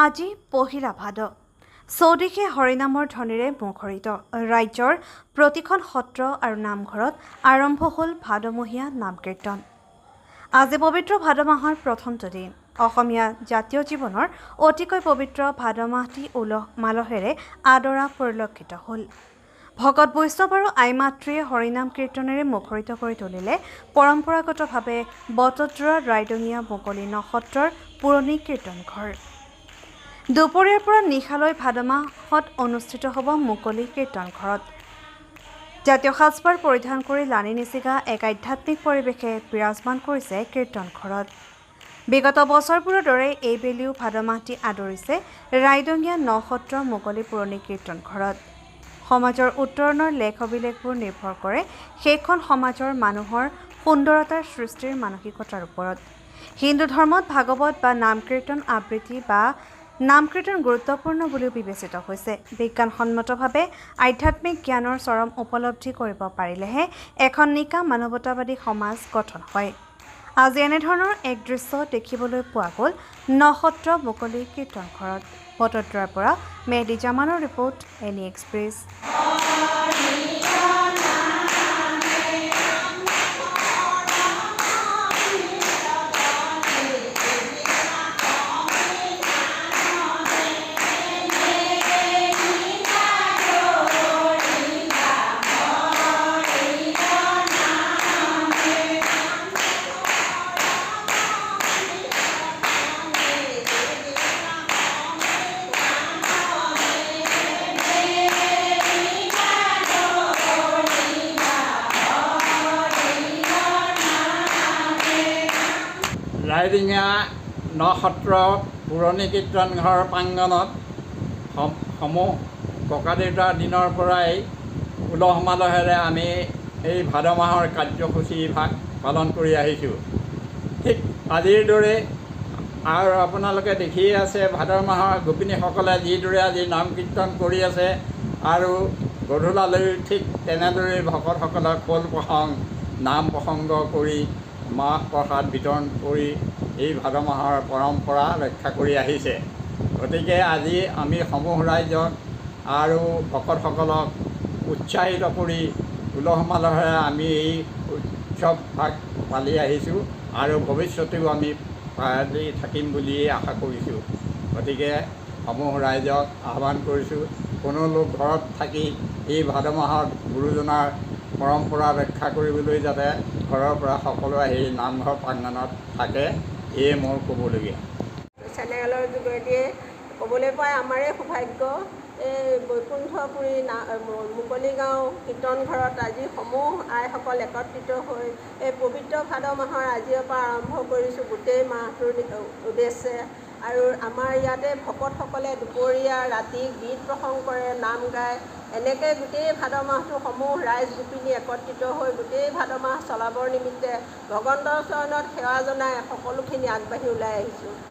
আজি পহিলা ভাদ। চৌদিশে হৰিনামৰ ধ্বনিৰে মুখৰিত। ৰাজ্যৰ প্ৰতিখন সত্ৰ আৰু নামঘৰত আৰম্ভ হ'ল ভাদমহীয়া নাম কীৰ্তন। আজি পবিত্ৰ ভাদ মাহৰ প্ৰথমটো দিন অসমীয়া জাতীয় জীৱনৰ অতিকৈ পবিত্ৰ ভাদ মাহটি উলহ মালহেৰে আদৰা পৰিলক্ষিত হ'ল। ভকত বৈষ্ণৱ আৰু আই মাতৃয়ে হৰিনাম কীৰ্তনেৰে মুখৰিত কৰি তুলিলে পৰম্পৰাগতভাৱে বটদ্ৰৱা ৰাইদঙীয়া মুকলি নসত্ৰৰ পুৰণি কীৰ্তনঘৰ। দুপৰীয়াৰ পৰা নিশালৈ ভাদ মাহত অনুষ্ঠিত হ'ব মুকলি কীৰ্তনঘৰত জাতীয় সাজপাৰ পৰিধান কৰি লানি নিচিগা এক আধ্যাত্মিক পৰিৱেশে বিৰাজমান কৰিছে কীৰ্তনঘৰত বিগত বছৰবোৰৰ দৰে এইবেলিও ভাদ মাহটি আদৰিছে ৰাইদঙীয়া নসত্ৰ মুকলি পুৰণি কীৰ্তনঘৰত সমাজৰ উত্তৰণৰ লেখ অভিলেখবোৰ নিৰ্ভৰ কৰে সেইখন সমাজৰ মানুহৰ সুন্দৰতাৰ সৃষ্টিৰ মানসিকতাৰ ওপৰত। হিন্দু ধৰ্মত ভাগৱত বা নাম কীৰ্তন আবৃত্তি বা নাম কীৰ্তন গুৰুত্বপূৰ্ণ বুলিও বিবেচিত হৈছে। বিজ্ঞানসন্মতভাৱে আধ্যাত্মিক জ্ঞানৰ চৰম উপলব্ধি কৰিব পাৰিলেহে এখন নিকা মানৱতাবাদী সমাজ গঠন হয়। আজি এনেধৰণৰ এক দৃশ্য দেখিবলৈ পোৱা গ'ল নসত্ৰ মুকলি কীৰ্তনঘৰত। বটদ্ৰাৰ পৰা মেহদি জামানৰ ৰিপৰ্ট এনি এক্সপ্ৰেছ। ৰাইডিঙীয়া নসত্ৰ পুৰণি কীৰ্তনঘৰ প্ৰাংগণত সম সমূহ ককাদেউতাৰ দিনৰ পৰাই উলহ মালহেৰে আমি এই ভাদ মাহৰ কাৰ্যসূচীভাগ পালন কৰি আহিছোঁ। ঠিক আজিৰ দৰে আৰু আপোনালোকে দেখিয়ে আছে ভাদ মাহৰ গোপিনীসকলে যিদৰে আজি নাম কীৰ্তন কৰি আছে আৰু গধূলালৈ ঠিক তেনেদৰেই ভকতসকলক খোল প্ৰসংগ নাম প্ৰসংগ কৰি মাহ প্ৰসাদ বিতৰণ কৰি এই ভাদ মাহৰ পৰম্পৰা ৰক্ষা কৰি আহিছে। গতিকে আজি আমি সমূহ ৰাইজক আৰু ভকতসকলক উৎসাহিত কৰি উলহ মালহেৰে আমি এই উৎসৱ ভাগ পালি আহিছোঁ আৰু ভৱিষ্যতেও আমি পালি থাকিম বুলিয়েই আশা কৰিছোঁ। গতিকে সমূহ ৰাইজক আহ্বান কৰিছোঁ কোনো লোক ঘৰত থাকি এই ভাদ মাহত গুৰুজনাৰ পৰম্পৰা ৰক্ষা কৰিবলৈ যাতে ঘৰৰ পৰা সকলো আহি নামঘৰ প্ৰাংগণত থাকে। এয়ে মোৰ ক'বলগীয়া। চেনেলৰ যোগেদিয়ে ক'বলৈ পাই আমাৰে সৌভাগ্য এই বৈকুণ্ঠপুৰী মুকলি গাঁও কীৰ্তন ঘৰত আজি সমূহ আইসকল একত্ৰিত হৈ এই পবিত্ৰ ভাদ মাহৰ আজিৰ পৰা আৰম্ভ কৰিছোঁ। গোটেই মাহটোৰ উদ্দেশ্যে আৰু আমাৰ ইয়াতে ভকতসকলে দুপৰীয়া ৰাতি গীত প্ৰসংগ কৰে নাম গায়। এনেকৈ গোটেই ভাদ মাহটো সমূহ ৰাইজ গোপিনী একত্ৰিত হৈ গোটেই ভাদ মাহ চলাবৰ নিমিত্তে ভগৱন্তৰ চৰণত সেৱা জনাই সকলোখিনি আগবাঢ়ি ওলাই আহিছোঁ।